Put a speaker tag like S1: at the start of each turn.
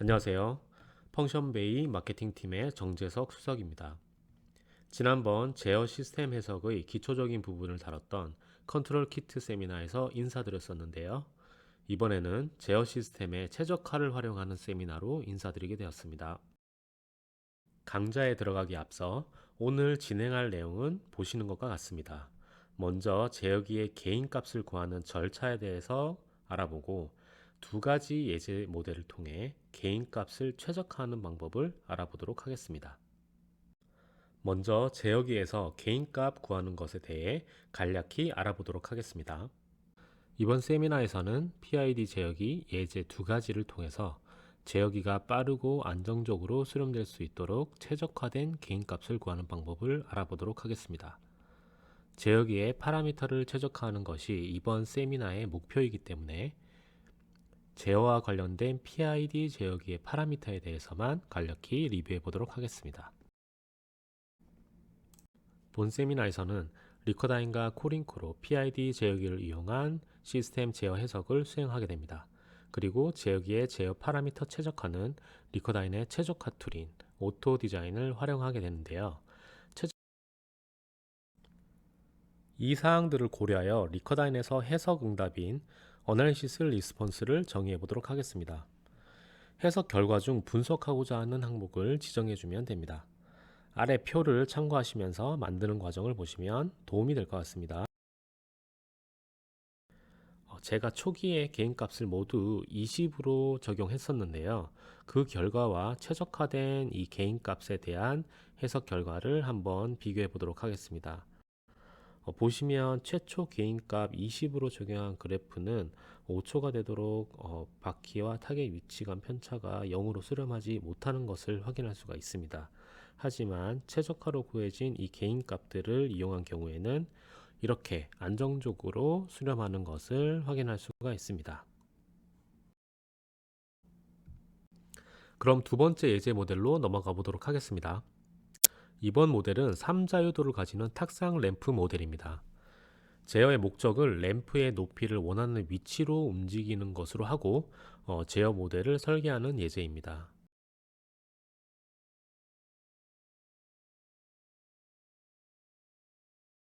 S1: 안녕하세요. 펑션베이 마케팅팀의 정재석 수석입니다. 지난번 제어 시스템 해석의 기초적인 부분을 다뤘던 컨트롤 키트 세미나에서 인사드렸었는데요. 이번에는 제어 시스템의 최적화를 활용하는 세미나로 인사드리게 되었습니다. 강좌에 들어가기 앞서 오늘 진행할 내용은 보시는 것과 같습니다. 먼저 제어기의 개인 값을 구하는 절차에 대해서 알아보고 두 가지 예제 모델을 통해 개인 값을 최적화하는 방법을 알아보도록 하겠습니다. 먼저 제어기에서 개인 값 구하는 것에 대해 간략히 알아보도록 하겠습니다. 이번 세미나에서는 PID 제어기 예제 두 가지를 통해서 제어기가 빠르고 안정적으로 수렴될 수 있도록 최적화된 개인 값을 구하는 방법을 알아보도록 하겠습니다. 제어기의 파라미터를 최적화하는 것이 이번 세미나의 목표이기 때문에 제어와 관련된 PID 제어기의 파라미터에 대해서만 간략히 리뷰해 보도록 하겠습니다. 본 세미나에서는 리커다인과 코링크로 PID 제어기를 이용한 시스템 제어 해석을 수행하게 됩니다. 그리고 제어기의 제어 파라미터 최적화는 리커다인의 최적화 툴인 오토 디자인을 활용하게 되는데요. 이 사항들을 고려하여 리커다인에서 해석 응답인 어널리시스 리스폰스를 정의해 보도록 하겠습니다. 해석 결과 중 분석하고자 하는 항목을 지정해 주면 됩니다. 아래 표를 참고하시면서 만드는 과정을 보시면 도움이 될 것 같습니다. 어, 제가 초기에 개인값을 모두 20으로 적용했었는데요. 그 결과와 최적화된 이 개인값에 대한 해석 결과를 한번 비교해 보도록 하겠습니다. 어, 보시면 최초 개인값 20으로 적용한 그래프는 5초가 되도록 어, 바퀴와 타겟 위치 간 편차가 0으로 수렴하지 못하는 것을 확인할 수가 있습니다. 하지만 최적화로 구해진 이 개인값들을 이용한 경우에는 이렇게 안정적으로 수렴하는 것을 확인할 수가 있습니다. 그럼 두 번째 예제 모델로 넘어가 보도록 하겠습니다. 이번 모델은 3자유도를 가지는 탁상 램프 모델입니다. 제어의 목적을 램프의 높이를 원하는 위치로 움직이는 것으로 하고 어, 제어 모델을 설계하는 예제입니다.